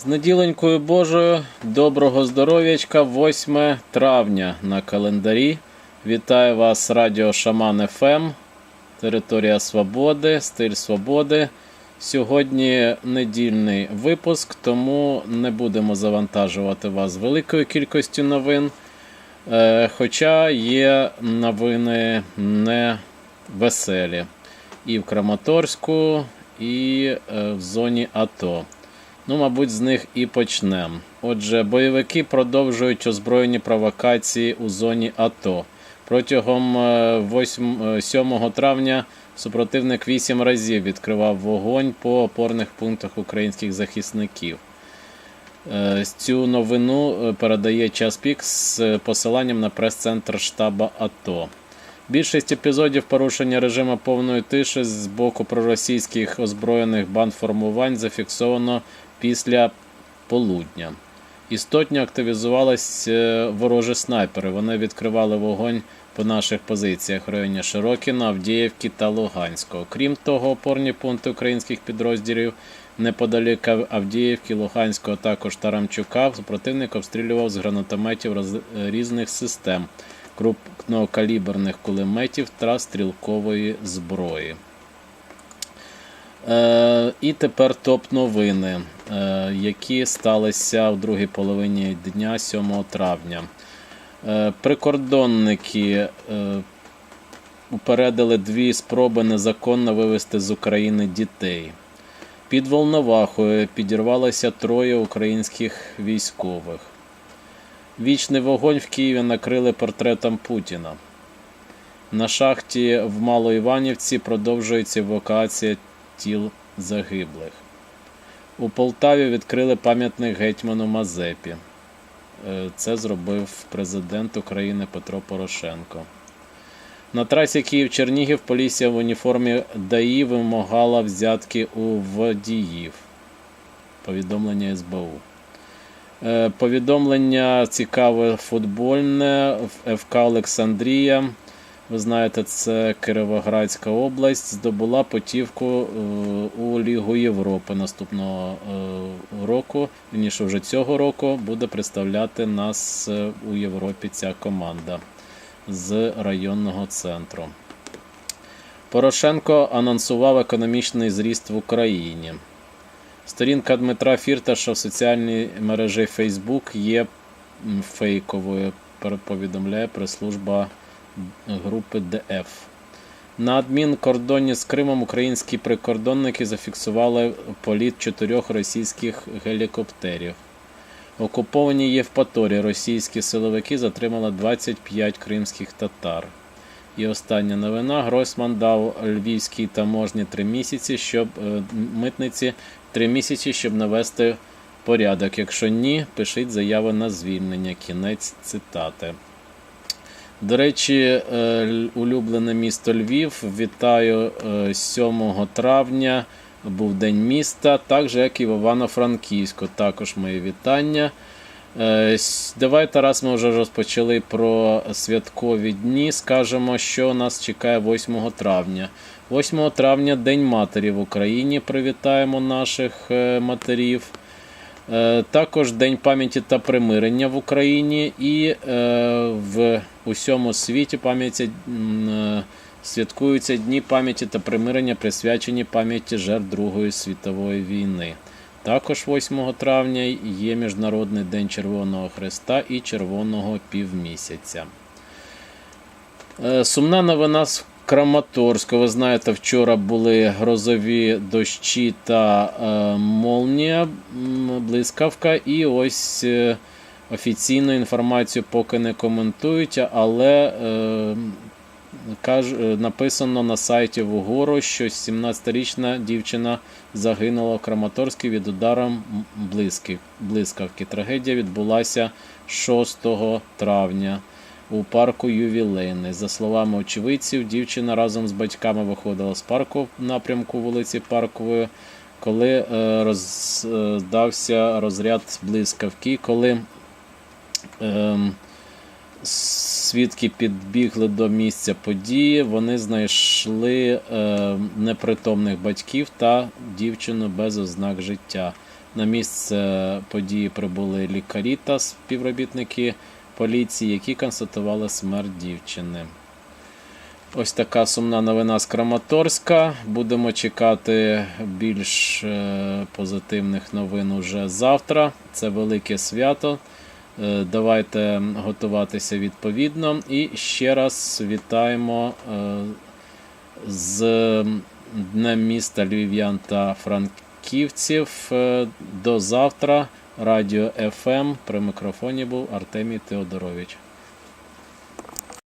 З неділенькою Божою, доброго здоров'ячка, 8 травня на календарі. Вітаю вас, Радіо Шаман ФМ, Територія Свободи, Стиль Свободи. Сьогодні недільний випуск, тому не будемо завантажувати вас великою кількістю новин. Е, Хоча є новини не веселі і в Краматорську, і е, в зоні АТО. Ну, мабуть, з них і почнемо. Отже, бойовики продовжують озброєні провокації у зоні АТО. Протягом е, 8, е, 7 травня супротивник 8 разів відкривав вогонь по опорних пунктах українських захисників. Е, Цю новину е, передає час пік з е, посиланням на прес-центр штаба АТО. Більшість епізодів порушення режиму повної тиші з боку проросійських озброєних бандформувань зафіксовано після полудня. Істотно активізувались е, ворожі снайпери. Вони відкривали вогонь по наших позиціях в районі Широкіна, Авдіївки та Луганського. Крім того, опорні пункти українських підрозділів неподалік Авдіївки, Луганського, також Тарамчука противник обстрілював з гранатометів різних систем, крупнокаліберних кулеметів та стрілкової зброї. Е, і тепер топ-новини, е, які сталися в другій половині дня 7 травня. Е, прикордонники е, упередили дві спроби незаконно вивезти з України дітей. Під Волновахою підірвалося троє українських військових. Вічний вогонь в Києві накрили портретом Путіна. На шахті в Малоіванівці продовжується евакуація тіл загиблих. У Полтаві відкрили пам'ятник гетьману Мазепі. Е, Це зробив президент України Петро Порошенко. На трасі Київ-Чернігів поліція в уніформі ДАІ вимагала взятки у водіїв. Повідомлення СБУ. Е, Повідомлення цікаве футбольне ФК Олександрія. Ви знаєте, це Кировоградська область здобула путівку е, у Лігу Європи наступного е, року. Вірніше вже цього року буде представляти нас е, у Європі ця команда з районного центру. Порошенко анонсував економічний зріст в Україні. Сторінка Дмитра Фірташа в соціальній мережі Facebook є фейковою, повідомляє прес-служба групи ДФ. На адмінкордоні з Кримом українські прикордонники зафіксували політ чотирьох російських гелікоптерів. Окуповані Євпаторії російські силовики затримали 25 кримських татар. І остання новина. Гройсман дав львівській таможні три місяці, щоб е, митниці три місяці, щоб навести порядок. Якщо ні, пишіть заяву на звільнення. Кінець цитати. До речі, е, улюблене місто Львів. Вітаю е, 7 травня. Був День міста, так же, як і в Івано-Франківську. Також мої вітання. Е, Давайте раз ми вже розпочали про святкові дні. Скажемо, що нас чекає 8 травня. 8 травня День матері в Україні. Привітаємо наших е, матерів. Е, Також День пам'яті та примирення в Україні і е, в усьому світі пам'яті е, святкуються дні пам'яті та примирення, присвячені пам'яті жертв Другої світової війни. Також 8 травня є Міжнародний день Червоного Хреста і Червоного півмісяця. Сумна новина з Краматорська. Ви знаєте, вчора були грозові дощі та е, молнія, блискавка, і ось е, офіційну інформацію поки не коментують, але е, каж, е, написано на сайті Вугору, що 17-річна дівчина загинула в Краматорську від удару блискавки. Трагедія відбулася 6 травня у парку Ювілейний. За словами очевидців, дівчина разом з батьками виходила з парку в напрямку вулиці Паркової, коли е, роздався розряд блискавки, коли ем, свідки підбігли до місця події, вони знайшли е, непритомних батьків та дівчину без ознак життя. На місце події прибули лікарі та співробітники поліції, які констатували смерть дівчини. Ось така сумна новина з Краматорська. Будемо чекати більш е, позитивних новин уже завтра. Це велике свято. Е, Давайте готуватися відповідно. І ще раз вітаємо е, з Днем міста Львів'ян та Франківців. До завтра. Радіо ФМ. При мікрофоні був Артемій Теодорович.